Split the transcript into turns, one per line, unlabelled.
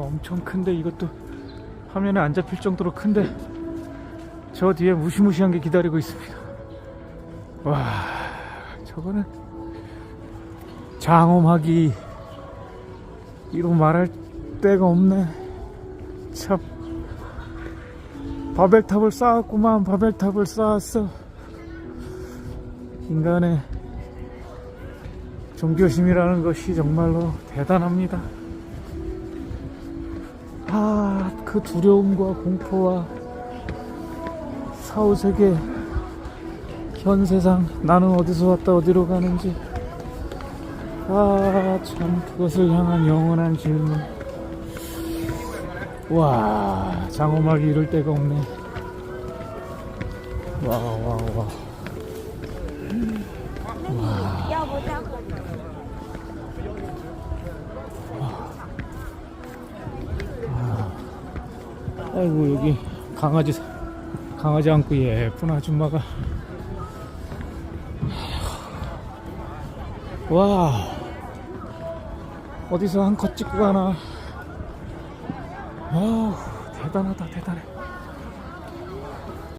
엄청 큰데 이것도 화면에 안 잡힐 정도로 큰데 저 뒤에 무시무시한 게 기다리고 있습니다. 와, 저거는 장엄하기 이로 말할 데가 없네. 참 바벨탑을 쌓았구만 바벨탑을 쌓았어. 인간의 종교심이라는 것이 정말로 대단합니다. 아, 그 두려움과 공포와 사후 세계 현 세상 나는 어디서 왔다 어디로 가는지 아 참 그것을 향한 영원한 질문 와 장엄하게 이럴 데가 없네 와와와
와, 와. 와. 음,
아이고 여기 강아지 강아지 안고 예쁜 아줌마가. 와. 어디서 한 컷 찍고 가나. 와 대단하다 대단해